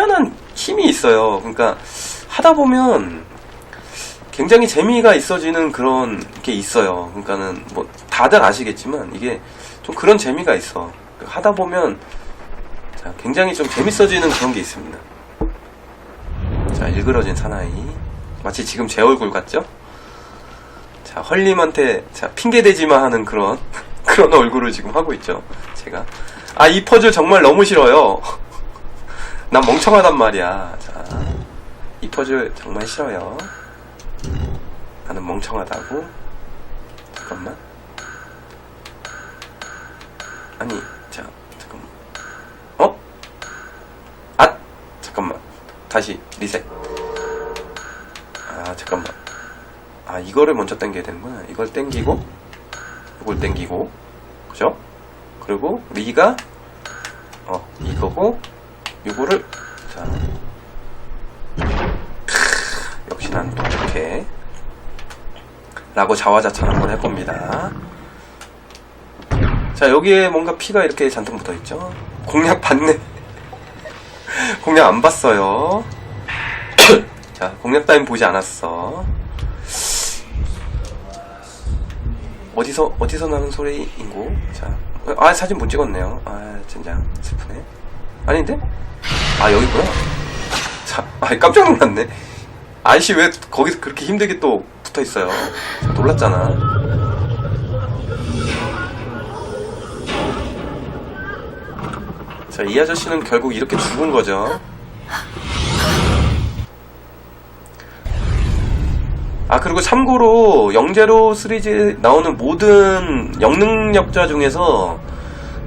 희한한 힘이 있어요. 그러니까 하다 보면 굉장히 재미가 있어지는 그런 게 있어요. 그러니까는 뭐 다들 아시겠지만 이게 좀 그런 재미가 있어. 하다 보면 자, 굉장히 좀 재밌어지는 그런 게 있습니다. 자, 일그러진 사나이. 마치 지금 제 얼굴 같죠? 자, 헐님한테 자, 핑계대지마 하는 그런 그런 얼굴을 지금 하고 있죠. 제가. 아, 이 퍼즐 정말 너무 싫어요. 난 멍청하단 말이야. 자, 이 퍼즐 정말 싫어요. 나는 멍청하다고. 잠깐만. 아니, 자, 잠깐만. 어? 아, 잠깐만. 다시 리셋. 아, 잠깐만. 아, 이거를 먼저 당겨야 되는구나. 이걸 당기고, 이걸 당기고, 그죠? 그리고 리가 어 이거고 이거를 자. 크, 역시 난 똑똑해 라고 자화자찬 한번 해봅니다. 자 여기에 뭔가 피가 이렇게 잔뜩 묻어있죠? 공략 봤네. 공략 안 봤어요. 자 공략 따윈 보지 않았어. 어디서 어디서 나는 소리인고 자 아 사진 못 찍었네요. 아 진짜 슬프네 아닌데? 아 여기구나. 자 아, 깜짝 놀랐네. 아이씨 왜 거기서 그렇게 힘들게 또 붙어 있어요? 놀랐잖아. 자 이 아저씨는 결국 이렇게 죽은 거죠. 아 그리고 참고로 영제로 시리즈 나오는 모든 영능력자 중에서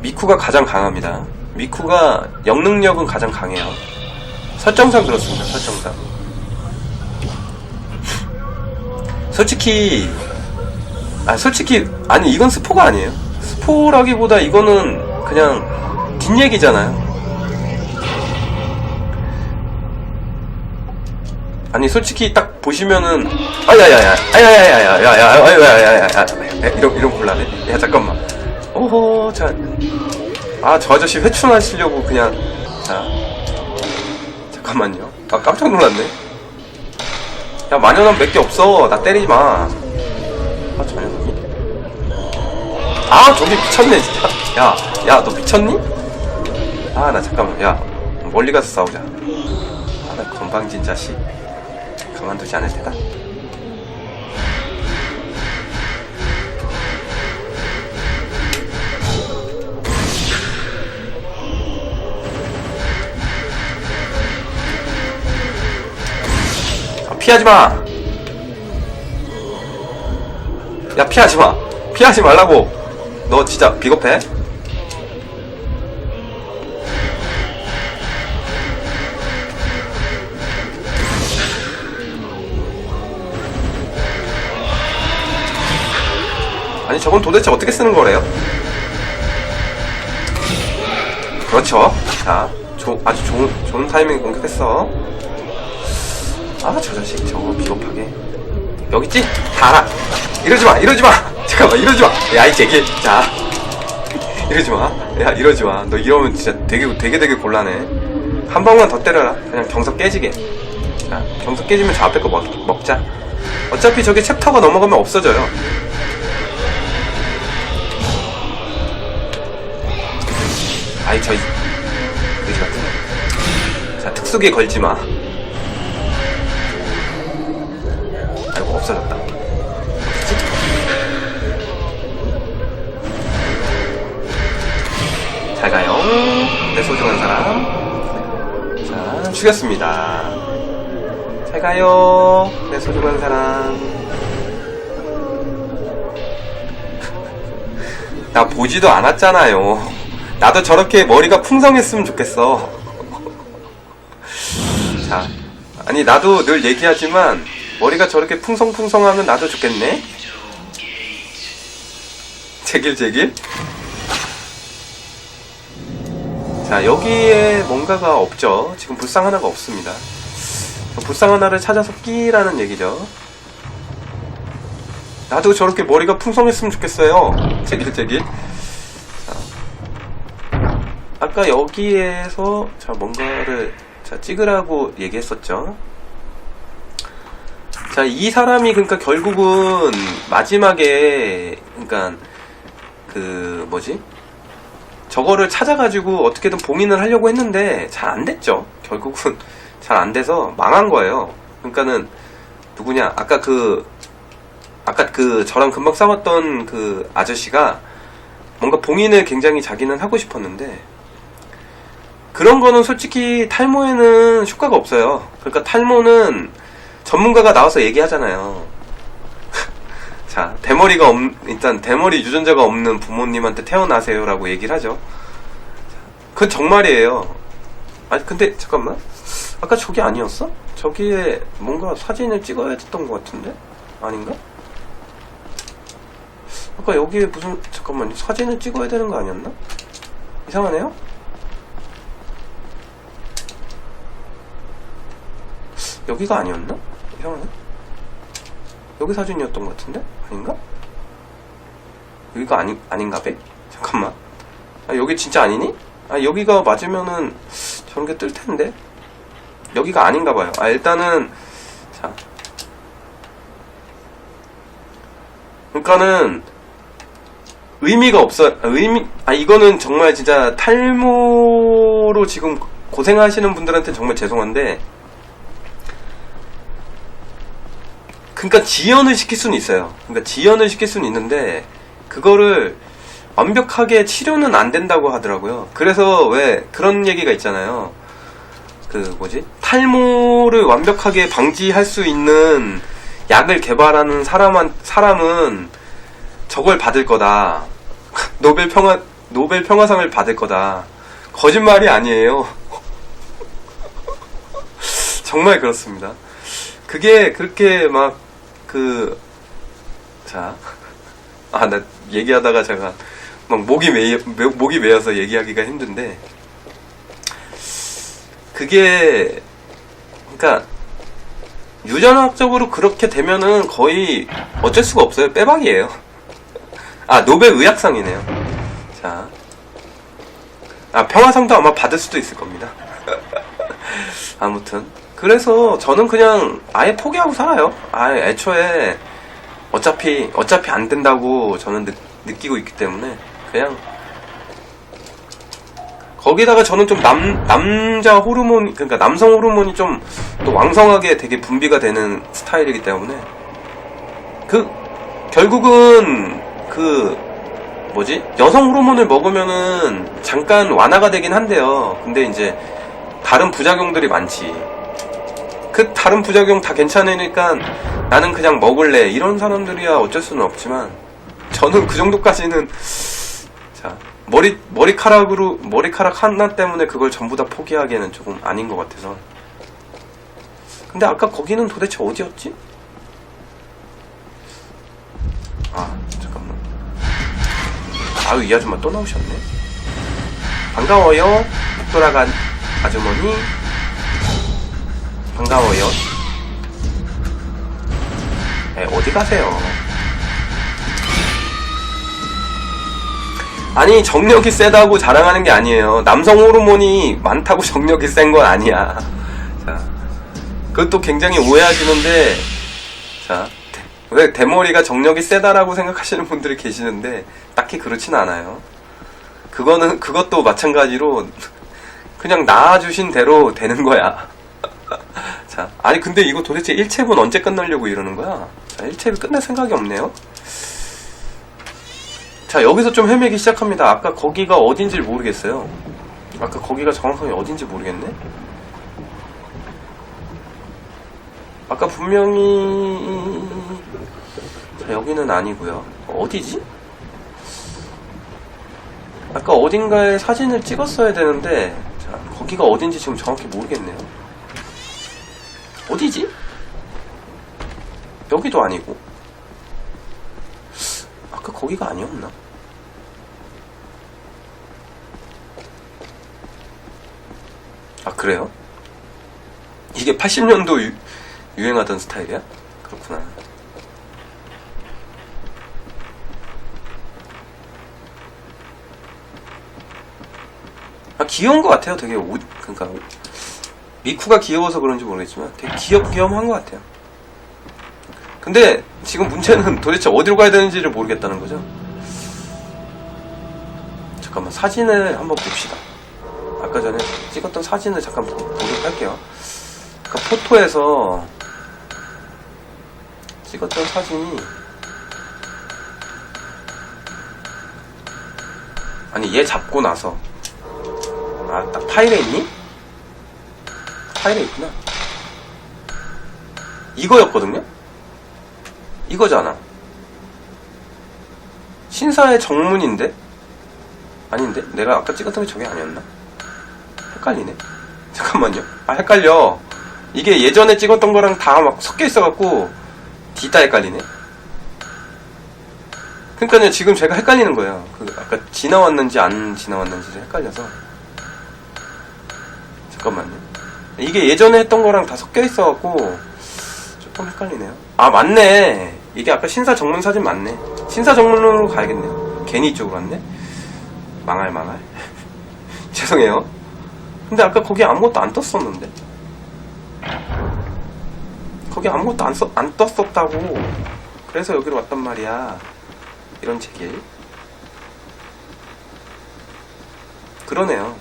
미쿠가 가장 강합니다. 미쿠가 영능력은 가장 강해요. 설정상 그렇습니다. 설정상. 솔직히 아 솔직히 아니 이건 스포가 아니에요. 스포라기보다 이거는 그냥 뒷얘기잖아요. 아니 솔직히 딱 보시면은 아야야야 아야야야야야야야야야야 이런 이런 곤란해 야 잠깐만 오호 자 아 저 아저씨 회춘하시려고 그냥. 자 잠깐만요. 아 깜짝 놀랐네. 야 마녀는 몇개 없어. 나 때리지 마아 저 녀석이. 아 저기 미쳤네 진짜. 야야 너 미쳤니? 아 나 잠깐만. 야 멀리 가서 싸우자. 아나 건방진 자식. 가만두지 않을 테다. 피하지 마. 야 피하지 마. 피하지 말라고. 너 진짜 비겁해? 아니 저건 도대체 어떻게 쓰는 거래요? 그렇죠. 자, 조, 아주 좋은, 좋은 타이밍 공격했어. 아, 저 자식 저거 비겁하게. 여기 있지? 다 알아. 이러지 마, 이러지 마. 잠깐만, 이러지 마. 야, 이 제기. 자, 이러지 마. 야, 이러지 마. 너 이러면 진짜 되게, 되게, 되게 곤란해. 한 방만 더 때려라. 그냥 경석 깨지게. 자, 경석 깨지면 저 앞에 거 먹, 먹자. 어차피 저게 챕터가 넘어가면 없어져요. 아이 저이 그지 같은 자 특수기에 걸지 마 잘 가요 내 소중한 사람 자 죽였습니다 잘 가요 내 소중한 사람 나 보지도 않았잖아요 나도 저렇게 머리가 풍성했으면 좋겠어. 자, 아니 나도 늘 얘기하지만 머리가 저렇게 풍성풍성하면 나도 좋겠네. 제길 제길. 자, 여기에 뭔가가 없죠. 지금 불상 하나가 없습니다. 불상 하나를 찾아서 끼라는 얘기죠. 나도 저렇게 머리가 풍성했으면 좋겠어요. 제길제길. 아까 여기에서 자 뭔가를 자 자, 찍으라고 얘기했었죠. 자, 이 사람이 그러니까 결국은 마지막에 그러니까 그 뭐지? 저거를 찾아가지고 어떻게든 봉인을 하려고 했는데 잘 안 됐죠. 결국은 잘 안 돼서 망한 거예요. 그러니까는 누구냐? 아까 그 아까 그 저랑 금방 싸웠던 그 아저씨가 뭔가 봉인을 굉장히 자기는 하고 싶었는데 그런 거는 솔직히 탈모에는 효과가 없어요. 그러니까 탈모는 전문가가 나와서 얘기하잖아요. 자, 대머리가 없, 일단 대머리 유전자가 없는 부모님한테 태어나세요라고 얘기를 하죠. 그건 정말이에요. 아니, 근데 잠깐만. 아까 저기 아니었어? 저기에 뭔가 사진을 찍어야 됐던 것 같은데? 아닌가? 아까 여기에 무슨, 잠깐만, 사진을 찍어야 되는 거 아니었나? 이상하네요? 여기가 아니었나? 이상하네. 여기 사진이었던 것 같은데? 아닌가? 여기가 아니, 아닌가 배? 잠깐만. 아, 여기 진짜 아니니? 아, 여기가 맞으면은 저런 게 뜰 텐데? 여기가 아닌가 봐요. 아, 일단은, 자. 그러니까는, 의미가 없어, 아, 의미, 아, 이거는 정말 진짜 탈모로 지금 고생하시는 분들한테 정말 죄송한데, 그러니까 지연을 시킬 수는 있어요. 그러니까 지연을 시킬 수는 있는데 그거를 완벽하게 치료는 안 된다고 하더라고요. 그래서 왜 그런 얘기가 있잖아요. 그 뭐지? 탈모를 완벽하게 방지할 수 있는 약을 개발하는 사람한 사람은 저걸 받을 거다. 노벨 평화 노벨 평화상을 받을 거다. 거짓말이 아니에요. 정말 그렇습니다. 그게 그렇게 막 그, 자. 아, 나 얘기하다가 제가 막 목이 메, 목이 메어서 얘기하기가 힘든데. 그게, 그니까, 유전학적으로 그렇게 되면은 거의 어쩔 수가 없어요. 빼박이에요. 아, 노벨 의학상이네요. 자. 아, 평화상도 아마 받을 수도 있을 겁니다. 아무튼. 그래서 저는 그냥 아예 포기하고 살아요. 아예 애초에 어차피 어차피 안 된다고 저는 느, 느끼고 있기 때문에 그냥 거기다가 저는 좀 남, 남자 호르몬, 그러니까 남성 호르몬이 좀 또 왕성하게 되게 분비가 되는 스타일이기 때문에 그 결국은 그 뭐지 여성 호르몬을 먹으면은 잠깐 완화가 되긴 한데요. 근데 이제 다른 부작용들이 많지. 그 다른 부작용 다 괜찮으니까 나는 그냥 먹을래. 이런 사람들이야 어쩔 수는 없지만 저는 그 정도까지는 자 머리 머리카락으로 머리카락 하나 때문에 그걸 전부 다 포기하기에는 조금 아닌 것 같아서. 근데 아까 거기는 도대체 어디였지? 아 잠깐만. 아유 이 아줌마 또 나오셨네. 반가워요 돌아간 아주머니 반가워요. 에, 어디 가세요? 아니, 정력이 세다고 자랑하는 게 아니에요. 남성 호르몬이 많다고 정력이 센 건 아니야. 자, 그것도 굉장히 오해하시는데, 자, 왜 대머리가 정력이 세다라고 생각하시는 분들이 계시는데, 딱히 그렇진 않아요. 그거는, 그것도 마찬가지로, 그냥 낳아주신 대로 되는 거야. 자, 아니 근데 이거 도대체 1챕은 언제 끝나려고 이러는 거야? 자, 1챕이 끝날 생각이 없네요. 자, 여기서 좀 헤매기 시작합니다. 아까 거기가 어딘지 모르겠어요. 아까 거기가 정확하게 어딘지 모르겠네. 아까 분명히 자, 여기는 아니고요. 어디지? 아까 어딘가에 사진을 찍었어야 되는데 자, 거기가 어딘지 지금 정확히 모르겠네요. 어디지? 여기도 아니고. 아까 거기가 아니었나? 아, 그래요? 이게 80년도 유, 유행하던 스타일이야? 그렇구나. 아, 귀여운 것 같아요. 되게 옷, 그러니까 미쿠가 귀여워서 그런지 모르겠지만 되게 귀엽귀염한 것 같아요. 근데 지금 문제는 도대체 어디로 가야 되는지를 모르겠다는 거죠. 잠깐만 사진을 한번 봅시다. 아까 전에 찍었던 사진을 잠깐 보- 보도록 할게요. 아까 포토에서 찍었던 사진이 아니 얘 잡고 나서 아딱 파일에 있니? 파일에 있구나. 이거였거든요? 이거잖아. 신사의 정문인데? 아닌데? 내가 아까 찍었던 게 저게 아니었나? 헷갈리네. 잠깐만요. 아 헷갈려. 이게 예전에 찍었던 거랑 다 막 섞여 있어갖고 뒤다 헷갈리네. 그러니까요 지금 제가 헷갈리는 거예요. 그 아까 지나왔는지 안 지나왔는지 헷갈려서. 잠깐만요 이게 예전에 했던 거랑 다 섞여 있어갖고 조금 헷갈리네요. 아 맞네. 이게 아까 신사 정문 사진 맞네. 신사 정문으로 가야겠네요. 괜히 이쪽으로 왔네. 망할 망할. 죄송해요. 근데 아까 거기 아무것도 안 떴었는데. 거기 아무것도 안, 써, 안 떴었다고. 그래서 여기로 왔단 말이야. 이런 제길. 그러네요.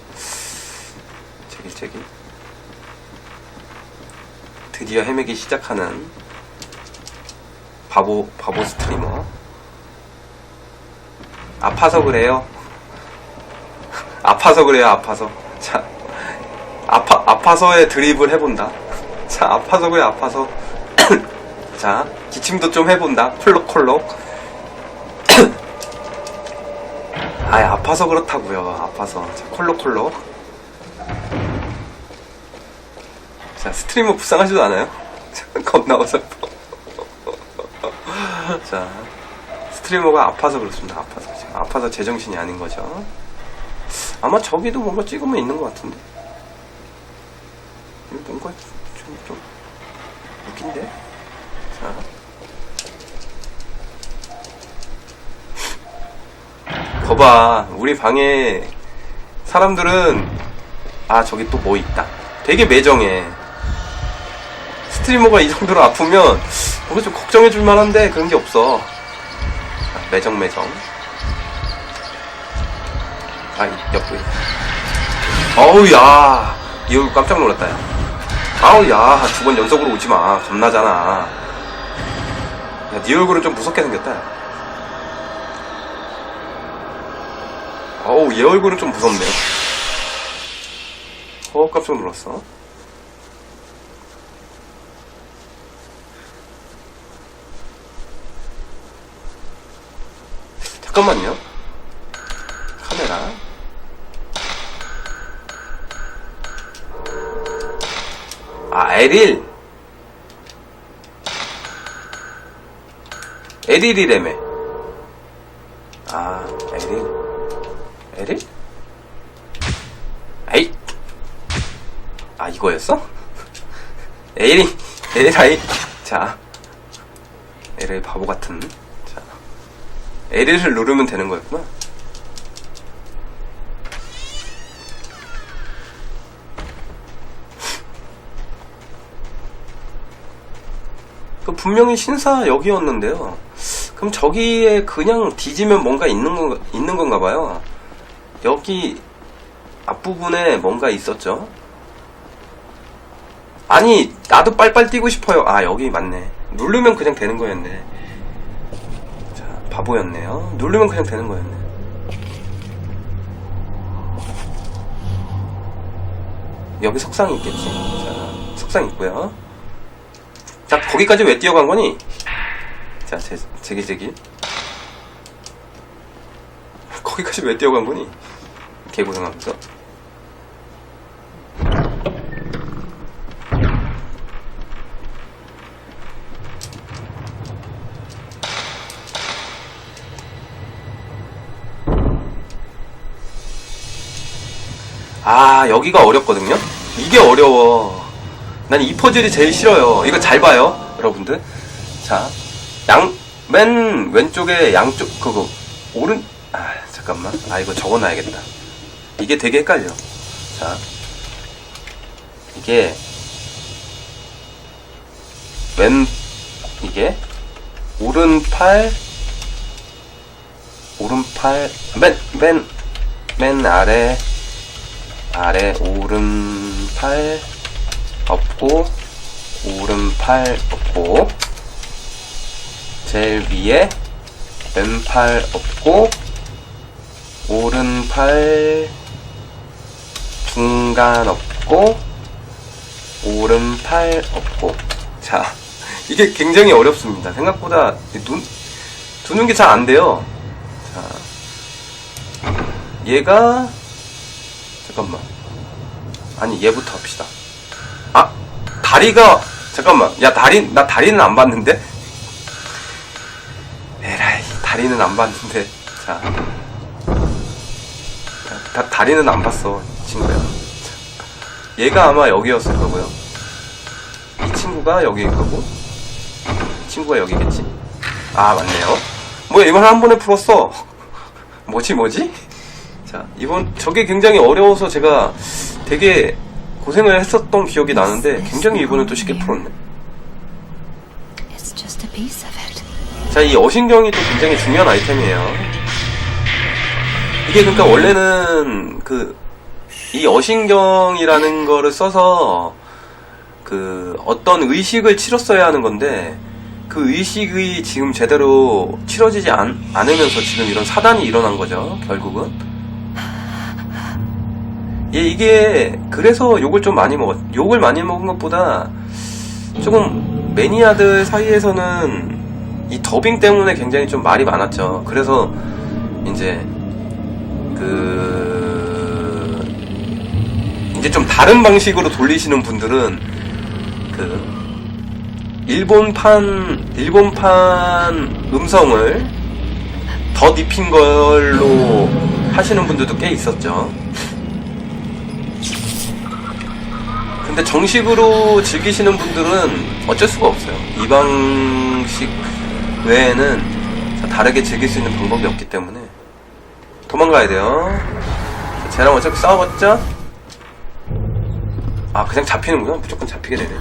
제길 제길 드디어 헤매기 시작하는 바보 바보 스트리머. 아파서 그래요? 아파서 그래요 아파서. 자 아파 아파서의 드립을 해본다. 자 아파서 그래 아파서. 자 기침도 좀 해본다. 콜록콜록 아 아파서 그렇다고요 아파서. 자 콜록콜록 스트리머 불쌍하지도 않아요? 겁나 어설퍼. 자 스트리머가 아파서 그렇습니다. 아파서 지금 아파서 제정신이 아닌 거죠. 아마 저기도 뭔가 찍으면 있는 것 같은데. 뭔가 좀, 좀 웃긴데? 자. 거봐. 우리 방에 사람들은 아 저기 또 뭐 있다. 되게 매정해 스트리머가 이 정도로 아프면 뭔가 좀 걱정해 줄 만한데 그런 게 없어. 아, 매정 매정. 아 옆에 어우 야. 이거 깜짝 놀랐다 야. 아우 야. 두 번 연속으로 오지 마. 겁나잖아. 야 네 얼굴은 좀 무섭게 생겼다 야. 어우 얘 얼굴은 좀 무섭네. 어 깜짝 놀랐어 잠깐만요. 카메라. 아 에릴. 에릴이래매. 아 에릴. 에릴? 에이. 아 이거였어? 에리 에라이. 자 에라이 바보 같은 자 에리를 누르면 되는 거였구나. 그 분명히 신사 여기였는데요. 그럼 저기에 그냥 뒤지면 뭔가 있는 건 있는 건가 봐요. 여기 앞부분에 뭔가 있었죠? 아니 나도 빨빨 뛰고 싶어요. 아 여기 맞네. 누르면 그냥 되는 거였네. 자 바보였네요. 누르면 그냥 되는 거였네. 여기 석상이 있겠지. 자 석상 있고요. 자 거기까지 왜 뛰어간 거니? 자 제, 제기 제기. 거기까지 왜 뛰어간 거니? 개고생하면서 여기가 어렵거든요? 이게 어려워. 난 이 퍼즐이 제일 싫어요. 이거 잘 봐요 여러분들. 자 양 맨 왼쪽에 양쪽 그거 오른 아 잠깐만. 아 이거 적어 놔야겠다. 이게 되게 헷갈려. 자 이게 왼 이게 오른팔 오른팔 맨 맨 맨 아래 아래 오른팔 엎고 오른팔 엎고 제일 위에 왼팔 엎고 오른팔 중간 엎고 오른팔 엎고. 자 이게 굉장히 어렵습니다. 생각보다 눈 두는 게 잘 안 돼요. 자 얘가 잠깐만. 아니 얘부터 합시다. 아 다리가 잠깐만. 야 다리 나 다리는 안 봤는데? 에라이 다리는 안 봤는데. 자. 다, 다리는 안 봤어 친구야. 자, 얘가 아마 여기였을 거고요. 이 친구가 여기일 거고. 이 친구가 여기겠지? 아 맞네요. 뭐야 이걸 한 번에 풀었어. 뭐지 뭐지 자 이번 저게 굉장히 어려워서 제가 되게 고생을 했었던 기억이 나는데 굉장히 이번엔 또 쉽게 풀었네. 자, 이 어신경이 또 굉장히 중요한 아이템이에요. 이게 그러니까 원래는 그, 이 어신경이라는 거를 써서 그 어떤 의식을 치렀어야 하는 건데 그 의식이 지금 제대로 치러지지 않, 않으면서 지금 이런 사단이 일어난 거죠, 결국은. 예, 이게 그래서 욕을 좀 많이 먹었, 욕을 많이 먹은 것보다 조금 매니아들 사이에서는 이 더빙 때문에 굉장히 좀 말이 많았죠. 그래서 이제 그 이제 좀 다른 방식으로 돌리시는 분들은 그 일본판 일본판 음성을 더 입힌 걸로 하시는 분들도 꽤 있었죠. 근데 정식으로 즐기시는 분들은 어쩔 수가 없어요. 이 방식 외에는 다르게 즐길 수 있는 방법이 없기 때문에 도망가야 돼요. 쟤랑 어차피 싸워봤자 아 그냥 잡히는구나. 무조건 잡히게 되네.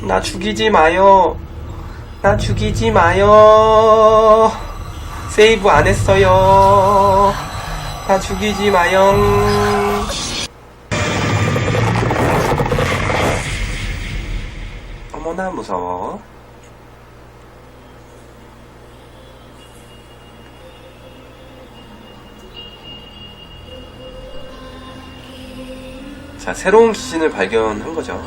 나 죽이지 마요. 나 죽이지 마요. 세이브 안 했어요. 나 죽이지 마요. 무서워. 자, 새로운 기신을 발견한 거죠.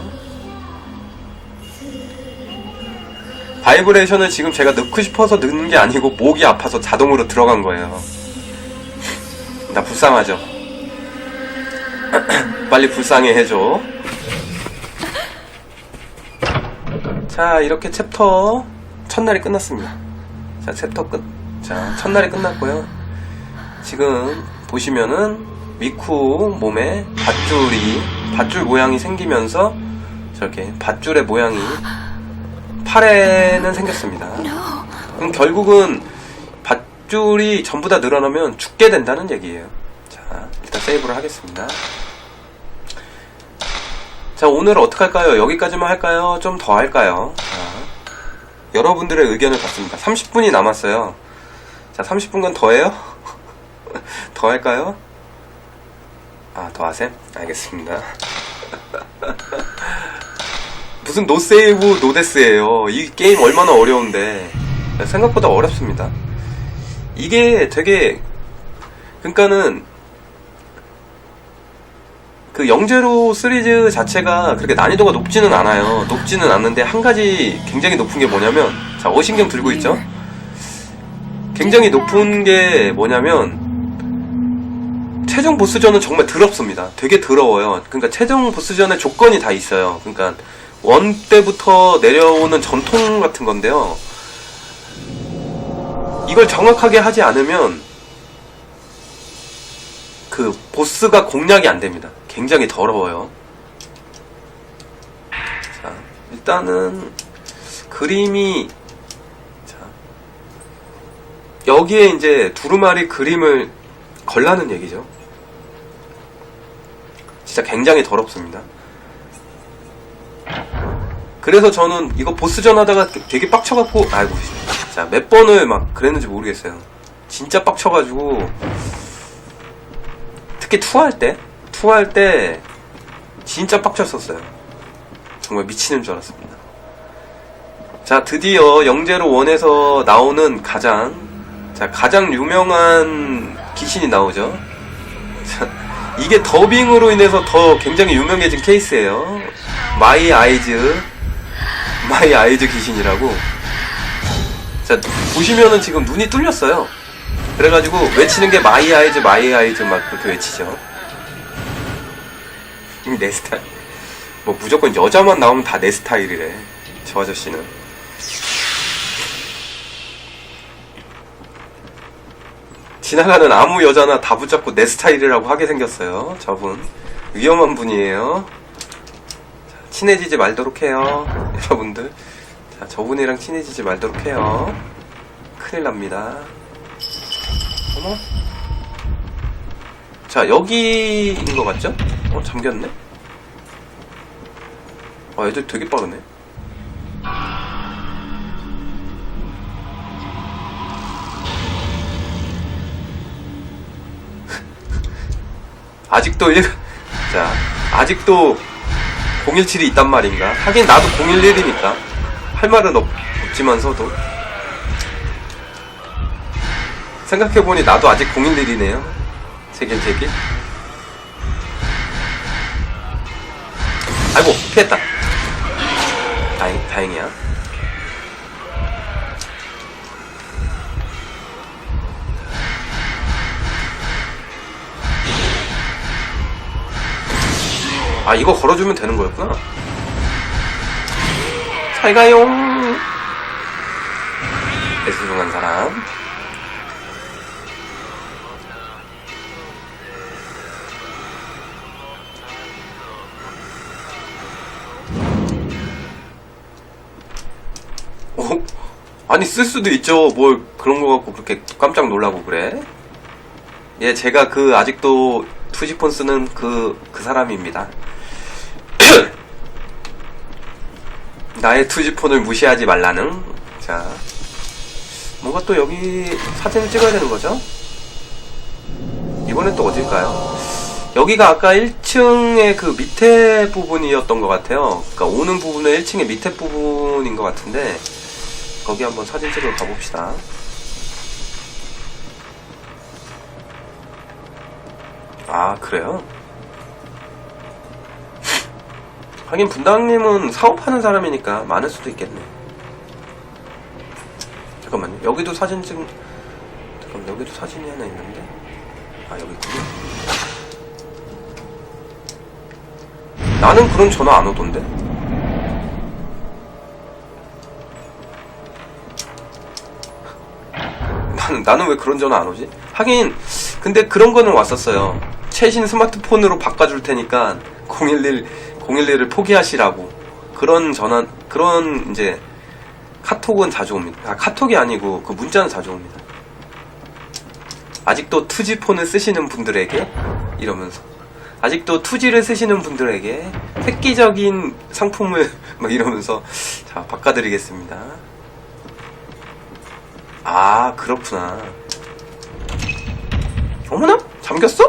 바이브레이션을 지금 제가 넣고 싶어서 넣는 게 아니고 목이 아파서 자동으로 들어간 거예요. 나 불쌍하죠? 빨리 불쌍해 해줘. 자, 이렇게 챕터 첫날이 끝났습니다. 자, 챕터 끝. 자, 첫날이 끝났고요. 지금 보시면은 미쿠 몸에 밧줄이 밧줄 모양이 생기면서 저렇게 밧줄의 모양이 팔에는 생겼습니다. 그럼 결국은 밧줄이 전부 다 늘어나면 죽게 된다는 얘기예요. 자, 일단 세이브를 하겠습니다. 자, 오늘 어떻게 할까요? 여기까지만 할까요? 좀 더 할까요? 자, 여러분들의 의견을 받습니다. 30분이 남았어요. 자, 30분간 더 해요? 더 할까요? 아, 더 하셈? 알겠습니다. 무슨 노세이브 노데스예요. 이 게임 얼마나 어려운데. 생각보다 어렵습니다. 이게 되게, 그러니까는, 그 영제로 시리즈 자체가 그렇게 난이도가 높지는 않아요. 높지는 않는데 한 가지 굉장히 높은 게 뭐냐면 자 어신경 들고 있죠? 굉장히 높은 게 뭐냐면 최종 보스전은 정말 더럽습니다. 되게 더러워요. 그러니까 최종 보스전에 조건이 다 있어요. 그러니까 원 때부터 내려오는 전통 같은 건데요. 이걸 정확하게 하지 않으면 그 보스가 공략이 안 됩니다. 굉장히 더러워요. 자, 일단은 그림이 자, 여기에 이제 두루마리 그림을 걸라는 얘기죠. 진짜 굉장히 더럽습니다. 그래서 저는 이거 보스전 하다가 되게 빡쳐갖고, 아이고, 자, 몇 번을 막 그랬는지 모르겠어요. 진짜 빡쳐가지고, 특히 투할 때, 투할 때, 진짜 빡쳤었어요. 정말 미치는 줄 알았습니다. 자, 드디어 영재로 원에서 나오는 가장, 자, 가장 유명한 귀신이 나오죠. 자, 이게 더빙으로 인해서 더 굉장히 유명해진 케이스예요. 마이 아이즈, 마이 아이즈 귀신이라고. 자, 보시면은 지금 눈이 뚫렸어요. 그래가지고 외치는 게 마이 아이즈, 마이 아이즈 막 그렇게 외치죠. 이내 스타일. 뭐 무조건 여자만 나오면 다 내 스타일이래. 저 아저씨는. 지나가는 아무 여자나 다 붙잡고 내 스타일이라고 하게 생겼어요. 저분. 위험한 분이에요. 자, 친해지지 말도록 해요. 여러분들. 자, 저분이랑 친해지지 말도록 해요. 큰일 납니다. 어머? 자, 여기인 것 같죠? 어, 잠겼네? 아, 애들 되게 빠르네. 아직도 일, 자, 아직도 017이 있단 말인가? 하긴 나도 011이니까. 할 말은 없, 없지만서도. 생각해보니 나도 아직 011이네요. 제길, 제길. 아이고, 피했다. 다행, 다행이야. 아, 이거 걸어주면 되는 거였구나. 잘 가요. 애수중한 사람. 아니, 쓸 수도 있죠. 뭘 그런 거 갖고 그렇게 깜짝 놀라고 그래? 예, 제가 그 아직도 투지폰 쓰는 그, 그 사람입니다. 나의 투지폰을 무시하지 말라는. 자. 뭔가 또 여기 사진을 찍어야 되는 거죠? 이번엔 또 어딜까요? 여기가 아까 1층의 그 밑에 부분이었던 것 같아요. 그러니까 오는 부분은 1층의 밑에 부분인 것 같은데, 거기 한번 사진 찍으러 가봅시다. 아, 그래요? 하긴 분당님은 사업하는 사람이니까 많을 수도 있겠네. 잠깐만요. 여기도 사진 찍, 잠깐 여기도 사진이 하나 있는데. 아 여기 있군요. 나는 그런 전화 안 오던데. 나는 왜 그런 전화 안 오지? 하긴 근데 그런 거는 왔었어요. 최신 스마트폰으로 바꿔줄 테니까 011 011을 포기하시라고 그런 전화 그런 이제 카톡은 자주 옵니다. 아, 카톡이 아니고 그 문자는 자주 옵니다. 아직도 투지폰을 쓰시는 분들에게 이러면서 아직도 투지를 쓰시는 분들에게 획기적인 상품을 막 이러면서 자 바꿔드리겠습니다. 아 그렇구나. 어머나 잠겼어?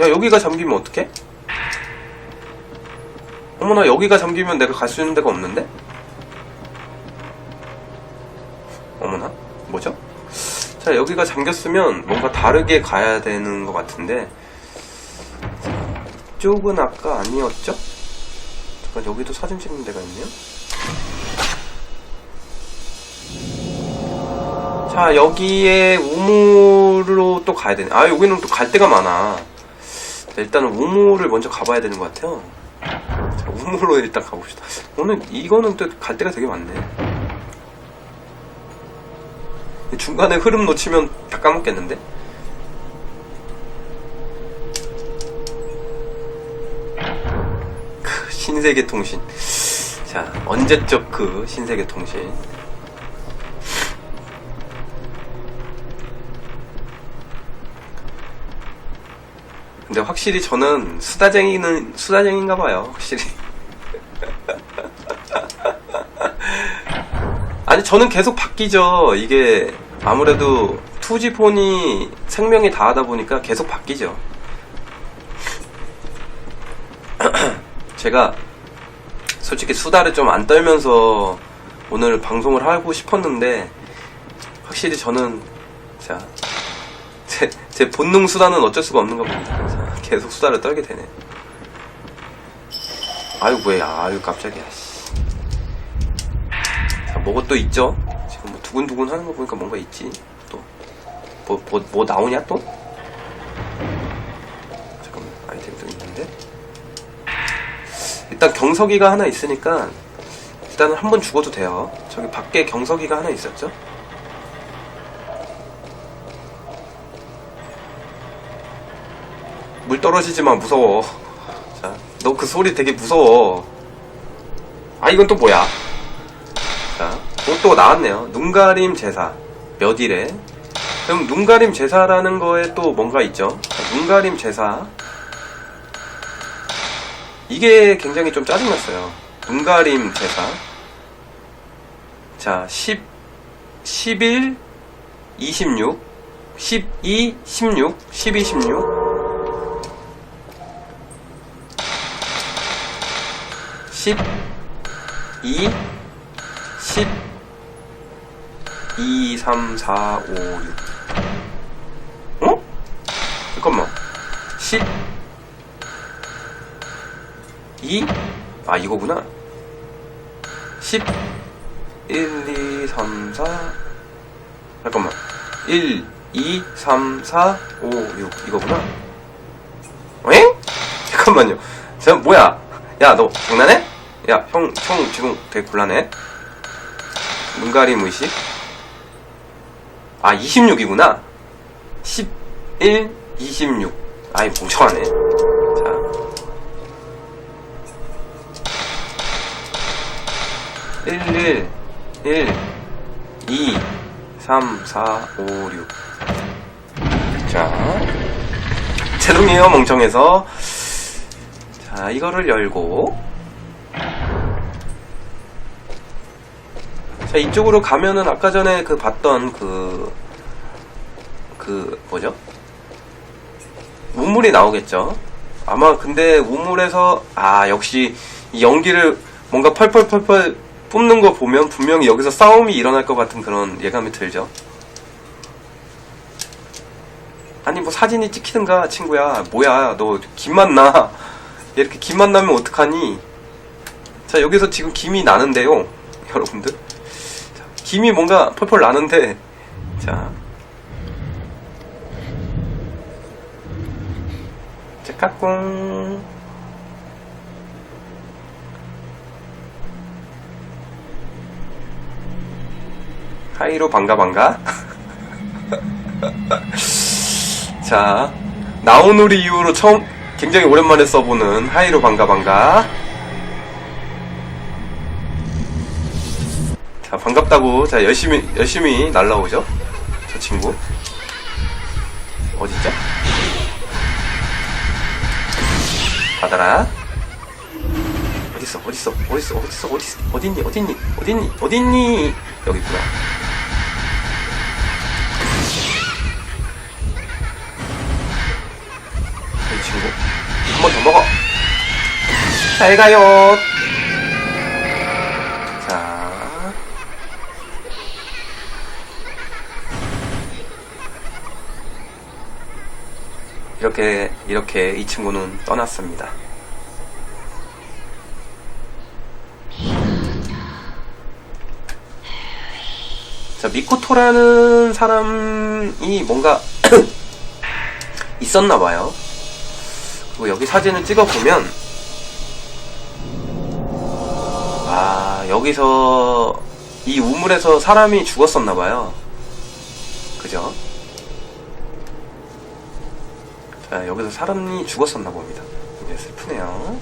야 여기가 잠기면 어떡해? 어머나 여기가 잠기면 내가 갈 수 있는 데가 없는데? 어머나 뭐죠? 자 여기가 잠겼으면 뭔가 다르게 가야 되는 것 같은데 이쪽은 아까 아니었죠? 잠깐 여기도 사진 찍는 데가 있네요 자 여기에 우물로 또 가야 되네 아 여기는 또 갈 데가 많아 자, 일단은 우물을 먼저 가봐야 되는 것 같아요 자, 우물로 일단 가봅시다. 오늘 이거는 또 갈 데가 되게 많네. 중간에 흐름 놓치면 다 까먹겠는데? 크, 신세계 통신. 자, 언제적 그 신세계 통신. 근데 확실히 저는 수다쟁이는 수다쟁인가 봐요. 확실히. 아니 저는 계속 바뀌죠. 이게 아무래도 2G 폰이 생명이 다하다 보니까 계속 바뀌죠. 제가 솔직히 수다를 좀 안 떨면서 오늘 방송을 하고 싶었는데 확실히 저는 자 제, 제 본능 수다는 어쩔 수가 없는 겁니다. 자, 계속 수다를 떨게 되네. 아유 뭐야 아유 깜짝이야. 씨. 자 뭐가 또 있죠? 지금 뭐 두근두근 하는 거 보니까 뭔가 있지. 또 뭐 뭐 뭐 나오냐 또? 잠깐만 아이템도 있는데. 일단 경석이가 하나 있으니까 일단은 한 번 죽어도 돼요. 저기 밖에 경석이가 하나 있었죠? 물 떨어지지 마 무서워. 자, 너 그 소리 되게 무서워. 아 이건 또 뭐야? 자, 또 나왔네요. 눈가림 제사 몇 일에? 그럼 눈가림 제사라는 거에 또 뭔가 있죠? 자, 눈가림 제사 이게 굉장히 좀 짜증났어요. 눈가림 제사. 자, 10, 11, 26, 12, 16, 12, 16. 10, 2, 10, 2, 3, 4, 5, 6. 어? 잠깐만. 10, 2, 아, 이거구나. 10, 1, 2, 3, 4. 잠깐만. 1, 2, 3, 4, 5, 6. 이거구나. 엥? 잠깐만요. 저, 뭐야? 야, 너 장난해? 야, 형, 형 지금 되게 곤란해. 눈가림 의식. 아, 26이구나. 11, 26. 아이, 멍청하네. 자. 일, 일, 일, 이, 삼, 사, 오, 육. 자. 죄송해요, 멍청해서. 자, 이거를 열고. 자, 이쪽으로 가면은 아까 전에 그 봤던 그, 그, 뭐죠? 우물이 나오겠죠? 아마 근데 우물에서, 아, 역시 이 연기를 뭔가 펄펄펄펄 뿜는 거 보면 분명히 여기서 싸움이 일어날 것 같은 그런 예감이 들죠? 아니, 뭐 사진이 찍히든가, 친구야. 뭐야, 너 김 만 나. 이렇게 김 만 나면 어떡하니? 자, 여기서 지금 김이 나는데요. 여러분들. 자, 김이 뭔가 펄펄 나는데, 자. 자, 까꿍. 하이로 반가 반가. 자, 나오누리 이후로 처음 굉장히 오랜만에 써보는 하이로 반가 반가. 자, 반갑다고 자 열심히 열심히 날라오죠. 저 친구 어디죠? 받아라. 어딨어 어딨어 어딨어 어딨어 어딨어 어딨니 어딨니 어딨니 어딨니 여기 있구나. 이 친구 한 번 더 먹어 잘 가요 이렇게 이렇게 이 친구는 떠났습니다 자 미코토라는 사람이 뭔가 있었나 봐요. 그리고 여기 사진을 찍어 보면 아 여기서 이 우물에서 사람이 죽었었나 봐요. 그죠? 자 여기서 사람이 죽었었나 봅니다. 이제 슬프네요.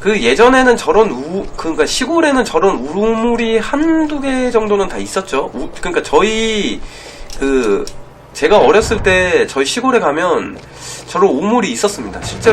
그 예전에는 저런 우 그러니까 시골에는 저런 우물이 한두 개 정도는 다 있었죠. 우, 그러니까 저희 그 제가 어렸을 때 저희 시골에 가면 저런 우물이 있었습니다. 실제로